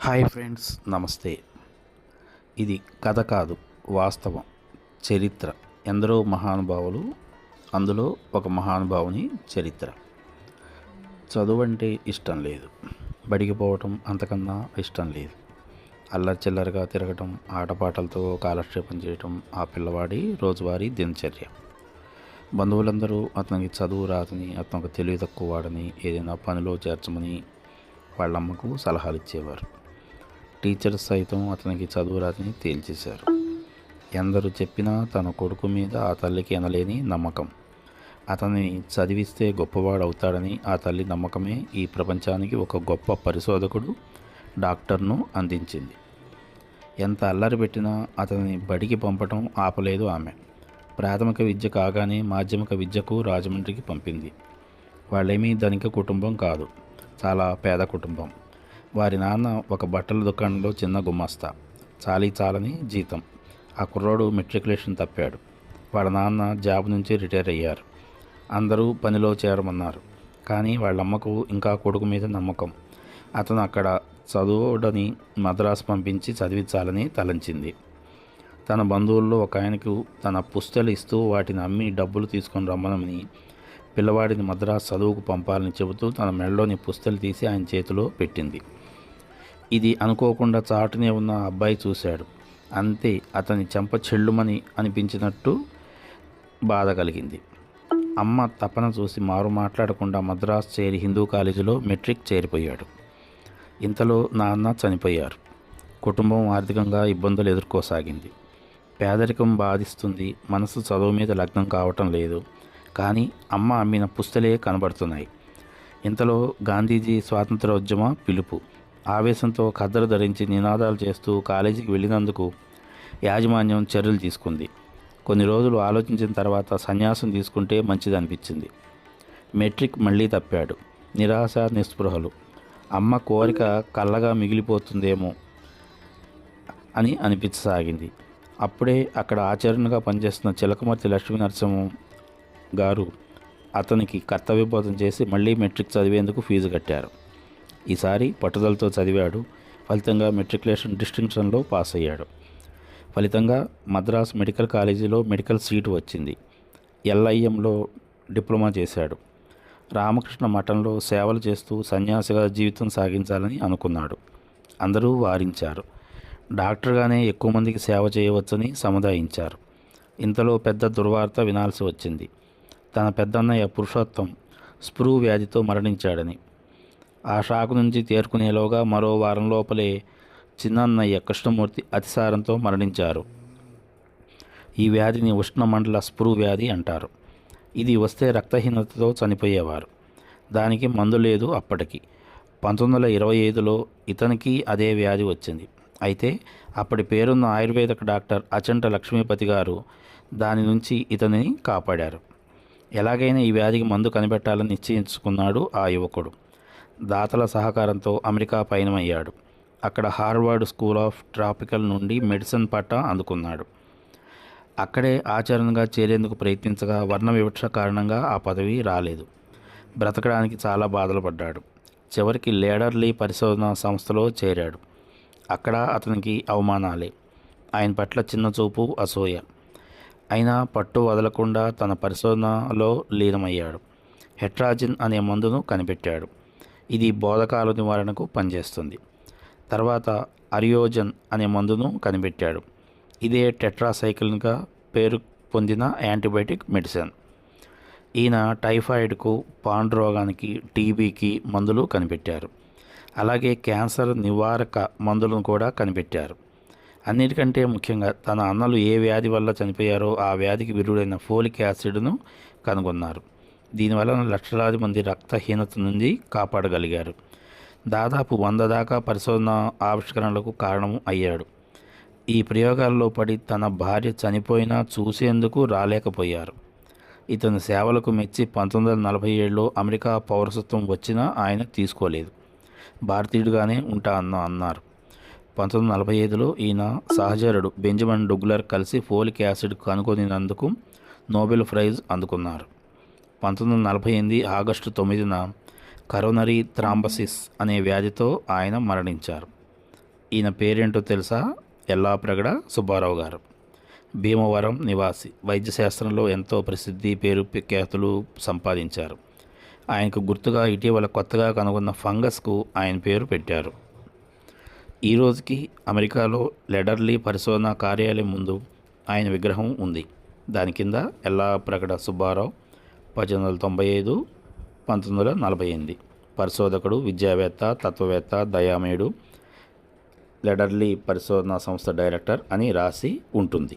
Hi friends నమస్తే. ఇది కథ కాదు వాస్తవం చరిత్ర. ఎందరో మహానుభావులు అందులో ఒక మహానుభావుని చరిత్ర. చదువు అంటే ఇష్టం లేదు. బడికి పోవటం అంతకన్నా ఇష్టం లేదు. అల్లరి చిల్లరగా తిరగటం ఆటపాటలతో కాలక్షేపం చేయటం ఆ పిల్లవాడి రోజువారీ దినచర్య. బంధువులందరూ అతనికి చదువు రాదని అతనికి తెలివి తక్కువ వాడని ఏదైనా పనిలో చేర్చమని వాళ్ళమ్మకు సలహాలు ఇచ్చేవారు టీచర్స్ సైతం అతనికి చదువు రాదని తేల్చేశారు. ఎందరు చెప్పినా తన కొడుకు మీద ఆ తల్లికి ఎనలేని నమ్మకం. అతని చదివిస్తే గొప్పవాడు అవుతాడని ఆ తల్లి నమ్మకమే ఈ ప్రపంచానికి ఒక గొప్ప పరిశోధకుడు డాక్టర్ను అందించింది. ఎంత అల్లరి పెట్టినా అతని బడికి పంపటం ఆపలేదు ఆమె. ప్రాథమిక విద్య కాగానే మాధ్యమిక విద్యకు రాజమండ్రికి పంపింది. వాళ్ళేమీ ధనిక కుటుంబం కాదు. చాలా పేద కుటుంబం. వారి నాన్న ఒక బట్టల దుకాణంలో చిన్న గుమాస్తా. చాలీ చాలని జీతం. ఆ కుర్రోడు మెట్రికులేషన్ తప్పాడు. వాళ్ళ నాన్న జాబ్ నుంచి రిటైర్ అయ్యారు. అందరూ పనిలో చేరమన్నారు. కానీ వాళ్ళమ్మకు ఇంకా కొడుకు మీద నమ్మకం. అతను అక్కడ చదువుడని మద్రాసు పంపించి చదివించాలని తలంచింది. తన బంధువుల్లో ఒక ఆయనకు తన పుస్తలు ఇస్తూ వాటిని అమ్మి డబ్బులు తీసుకొని రమ్మనని పిల్లవాడిని మద్రాసు చదువుకు పంపాలని చెబుతూ తన మెడలోని పుస్తలు తీసి ఆయన చేతిలో పెట్టింది. ఇది అనుకోకుండా చాటునే ఉన్న అబ్బాయి చూశాడు. అంతే అతని చెంప చెల్లుమని అనిపించినట్టు బాధ కలిగింది. అమ్మ తపన చూసి మారు మాట్లాడకుండా మద్రాస్ చేరి హిందూ కాలేజీలో మెట్రిక్ చేరిపోయాడు. ఇంతలో నాన్న చనిపోయారు. కుటుంబం ఆర్థికంగా ఇబ్బందులు ఎదుర్కోసాగింది. పేదరికం బాధిస్తుంది మనసు చదువు మీద లగ్నం కావటం లేదు. కానీ అమ్మ అమ్మిన పుస్తలే కనబడుతున్నాయి. ఇంతలో గాంధీజీ స్వాతంత్రోద్యమ పిలుపు. ఆవేశంతో ఖద్దరు ధరించి నినాదాలు చేస్తూ కాలేజీకి వెళ్ళినందుకు యాజమాన్యం చర్యలు తీసుకుంది. కొన్ని రోజులు ఆలోచించిన తర్వాత సన్యాసం తీసుకుంటే మంచిది అనిపించింది మెట్రిక్ మళ్ళీ తప్పాడు. నిరాశ నిస్పృహలు. అమ్మ కోరిక కళ్ళగా మిగిలిపోతుందేమో అని అనిపించసాగింది. అప్పుడే అక్కడ ఆచరణగా పనిచేస్తున్న చిలకమర్తి లక్ష్మీ నరసింహం గారు అతనికి కర్తవ్యబోధం చేసి మళ్ళీ మెట్రిక్ చదివేందుకు ఫీజు కట్టారు. ఈసారి పట్టుదలతో చదివాడు. ఫలితంగా మెట్రికులేషన్ డిస్టింక్షన్లో పాస్ అయ్యాడు. ఫలితంగా మద్రాస్ మెడికల్ కాలేజీలో మెడికల్ సీటు వచ్చింది. ఎల్ఐఎంలో డిప్లొమా చేశాడు. రామకృష్ణ మఠంలో సేవలు చేస్తూ సన్యాసిగా జీవితం సాగించాలని అనుకున్నాడు. అందరూ వారించారు. డాక్టర్గానే ఎక్కువ మందికి సేవ చేయవచ్చని సముదాయించారు. ఇంతలో పెద్ద దుర్వార్త వినాల్సి వచ్చింది. తన పెద్దన్నయ్య పురుషోత్తం స్ప్రూ వ్యాధితో మరణించాడని ఆ షాకు నుంచి తేరుకునేలోగా మరో వారం లోపలే చిన్నన్నయ్య కృష్ణమూర్తి అతిసారంతో మరణించారు. ఈ వ్యాధిని ఉష్ణమండల స్ప్రూ వ్యాధి అంటారు. ఇది వస్తే రక్తహీనతతో చనిపోయేవారు. దానికి మందు లేదు అప్పటికి. పంతొమ్మిది వందల ఇరవై ఐదులో ఇతనికి అదే వ్యాధి వచ్చింది. అయితే అప్పటి పేరున్న ఆయుర్వేదక డాక్టర్ అచంట లక్ష్మీపతి గారు దాని నుంచి ఇతనిని కాపాడారు. ఎలాగైనా ఈ వ్యాధికి మందు కనిపెట్టాలని నిశ్చయించుకున్నాడు ఆ యువకుడు. దాతల సహకారంతో అమెరికా పయనమయ్యాడు. అక్కడ హార్వర్డ్ స్కూల్ ఆఫ్ ట్రాపికల్ నుండి మెడిసిన్ పట్టా అందుకున్నాడు. అక్కడే ఆచరణగా చేరేందుకు ప్రయత్నించగా వర్ణ వివక్ష కారణంగా ఆ పదవి రాలేదు. బ్రతకడానికి చాలా బాధలు పడ్డాడు. చివరికి లేడర్లీ పరిశోధన సంస్థలో చేరాడు. అక్కడ అతనికి అవమానాలే. ఆయన పట్ల చిన్న చూపు అసూయ. అయినా పట్టు వదలకుండా తన పరిశోధనలో లీనమయ్యాడు. హెట్రాజిన్ అనే మందును కనిపెట్టాడు. ఇది బోధకాల నివారణకు పనిచేస్తుంది. తర్వాత అరియోజన్ అనే మందును కనిపెట్టాడు. ఇదే టెట్రాసైకిల్గా పేరు పొందిన యాంటీబయాటిక్ మెడిసిన్. ఈయన టైఫాయిడ్కు పాండు రోగానికి టీబీకి మందులు కనిపెట్టారు. అలాగే క్యాన్సర్ నివారక మందులను కూడా కనిపెట్టారు. అన్నిటికంటే ముఖ్యంగా తన అన్నలు ఏ వ్యాధి వల్ల చనిపోయారో ఆ వ్యాధికి విరుడైన ఫోలిక్ యాసిడ్ను కనుగొన్నారు. దీనివల్ల లక్షలాది మంది రక్తహీనత నుండి కాపాడగలిగారు. దాదాపు వంద దాకా పరిశోధన ఆవిష్కరణలకు కారణం అయ్యాడు. ఈ ప్రయోగాల్లో పడి తన భార్య చనిపోయినా చూసేందుకు రాలేకపోయారు. ఇతని సేవలకు మెచ్చి పంతొమ్మిది వందల నలభై ఏడులో అమెరికా పౌరసత్వం వచ్చినా ఆయన తీసుకోలేదు. భారతీయుడిగానే ఉంటా అన్న అన్నారు. పంతొమ్మిది వందల నలభై ఐదులో ఈయన సహచరుడు బెంజమిన్ డుగ్లర్ కలిసి ఫోలిక్ యాసిడ్ కనుగొనినందుకు నోబెల్ ప్రైజ్ అందుకున్నారు. పంతొమ్మిది వందల నలభై ఎనిమిది ఆగస్టు తొమ్మిదిన కరోనరీ థ్రాంబసిస్ అనే వ్యాధితో ఆయన మరణించారు. ఈయన పేరేంటో తెలుసా? ఎల్లాప్రగడ సుబ్బారావు గారు. భీమవరం నివాసి. వైద్యశాస్త్రంలో ఎంతో ప్రసిద్ధి పేరు ప్రఖ్యాతులు సంపాదించారు. ఆయనకు గుర్తుగా ఇటీవల కొత్తగా కనుగొన్న ఫంగస్కు ఆయన పేరు పెట్టారు. ఈ రోజుకి అమెరికాలో లెడర్లీ పరిశోధన కార్యాలయం ముందు ఆయన విగ్రహం ఉంది. దాని కింద ఎల్లా ప్రకట సుబ్బారావు పద్దెనిమిది వందల తొంభై ఐదు పంతొమ్మిది వందల నలభై ఎనిమిది. పరిశోధకుడు విద్యావేత్త తత్వవేత్త దయామయుడు లెడర్లీ పరిశోధనా సంస్థ డైరెక్టర్ అని రాసి ఉంటుంది.